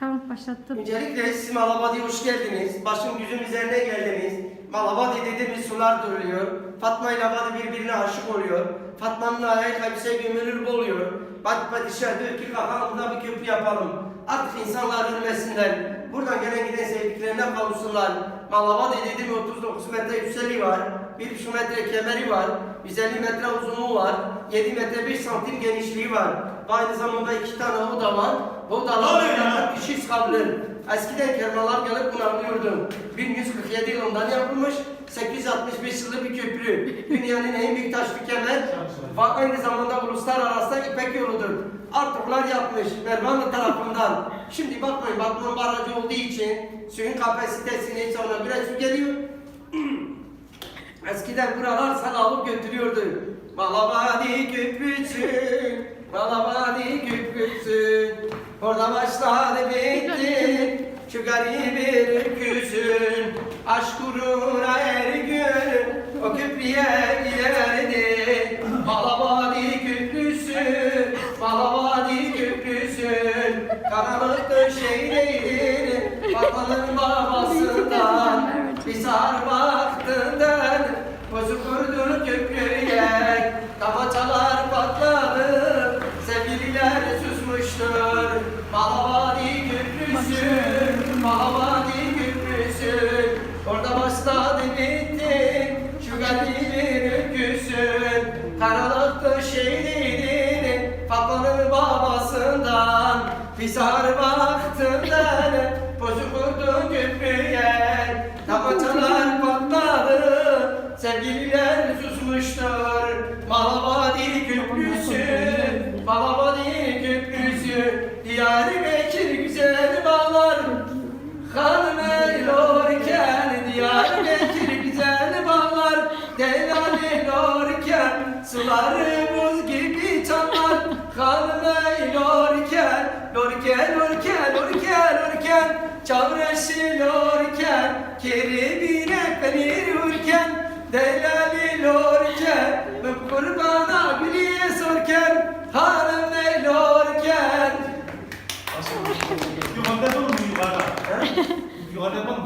Tamam başlattım. Öncelikle Malabadi'ye hoş geldiniz. Başım gözüm üzerine geldiniz. Malabadi dediğimiz sular duruyor. Fatma ile Badi birbirine aşık oluyor. Fatma'nın ayağı kabise gömülür oluyor. Badi padişah diyor ki kalkalım burada bir köprü yapalım. Artık insanlar ölmesinler. Buradan gelen giden sevdiklerine kavuşsunlar. Malabadi dediğim 39 metre yükseliği var. 1,5 metre kemeri var. 150 metre uzunluğu var. 7 metre 5 santim genişliği var. Ve aynı zamanda iki tane oda var. Bu yatak kişi kalır. Eskiden kermalar gelip bunalıyordu. 1147 yılından yapılmış 865 yıllık bir köprü. Dünyanın en büyük taş bir kemer ve aynı zamanda uluslararası İpek yoludur. Artık bunlar yapmış Mervanlı tarafından. Şimdi bakmayın Batman barajı olduğu için suyun kapasitesini sonra biraz su geliyor. Eskiden buralar sana alıp götürüyordu. Malabadi köprüsü, Malabadi köprüsü. Orada şu garip öküzün. Aşk uğruna her gün, o köprüye giderdi. Malabadi köprüsü, Malabadi köprüsün. Karanlık döşeğidir, babanın babasından. Bir sar baktığından Bozu kurdu köprüye Tamaçalar patladı Sevgililer susmuştur Mahavadi köprüsü Mahavadi köprüsü Orada başladı bitti. Şu garibin öyküsün Karanlıktı şehidin Fatma'nın babasından. Bir sar baktığından Bozu kurdu köprüye Tamaçalar patladı. Sevgililer susmuştur. Malabadi köprüsü Suları buz gibi çamlar Hanım eylorken Lorken lorken lorken lorken Çavreşi lorken Keribine penir urken Delali lorken Kurbana gülüye sorken Hanım ne lorken yukarıda? Yukarıda yapalım mı?